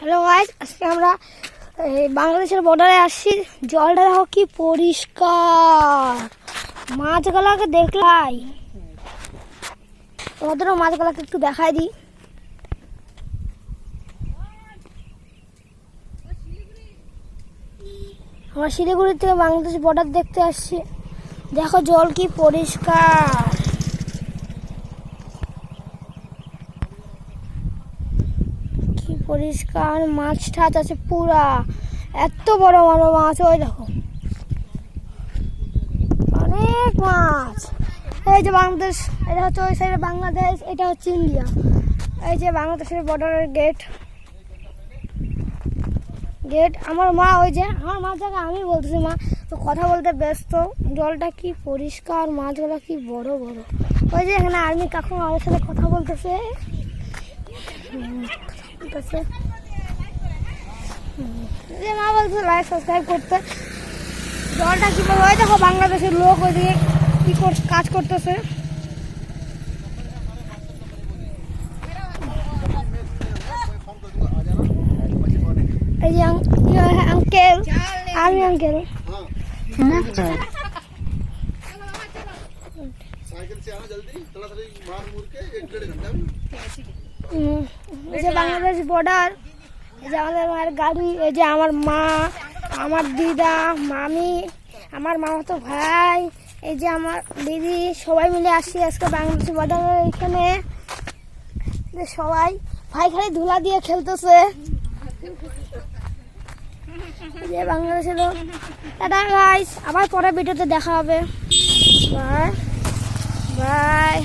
Hello guys আজকে আমরা, এই বাংলাদেশের বর্ডারে আসছি। জলটা দেখো কি পরিষ্কার। মাছগুলোকে দেখলাই তোমাদেরও মাছগুলোকে একটু দেখাই দিই। আমরা শিলিগুড়ি থেকে বাংলাদেশ বর্ডার দেখতে আসছি। দেখো জল কি পরিষ্কার। কি পরিষ্কার মাছ ঠাচ আছে পুরা। এত বড় বড় মাছ, ওই দেখো। অনেক মাছ। এই যে বাংলাদেশ, এটা হচ্ছে ওই সাইডে বাংলাদেশ, এটা হচ্ছে ইন্ডিয়া। এই যে বাংলাদেশের বর্ডারের গেট গেট আমার মা ওই যে, আমার মা জায়গা আমি বলতেছি, মা, তো কথা বলতে ব্যস্ত। জলটা কি পরিষ্কার, মাছগুলো কি বড় বড়? ওই যে এখানে আর্মি কাকু আমার সাথে কথা বলতেছে। হুম, বলতেছে হুম, এই যে মা বলছে লাইক সাবস্ক্রাইব করতে জলটা কি বলবো ওই দেখো বাংলাদেশের লোক ওইদিকে কি কর- কাজ করতেছে এই যে আঙ্কেল আর্মি আঙ্কেল साइकिल से आना जल्दी थोड़ा सा मार मुड़ के एक डेढ़ घंटा में হুম, যে বাংলাদেশ বর্ডার এই যে আমাদের মায়ের গাড়ি, এই যে আমার মা, আমার দিদা, মামি, আমার মামাতো ভাই, এই যে আমার দিদি, সবাই মিলে আসছি আজকে বাংলাদেশ বর্ডারের এখানে। সবাই, ভাই খালি ধুলা দিয়ে খেলতেছে। যে বাংলাদেশের লোক। গাইস আবার পরে ভিডিওতে দেখা হবে। Bye bye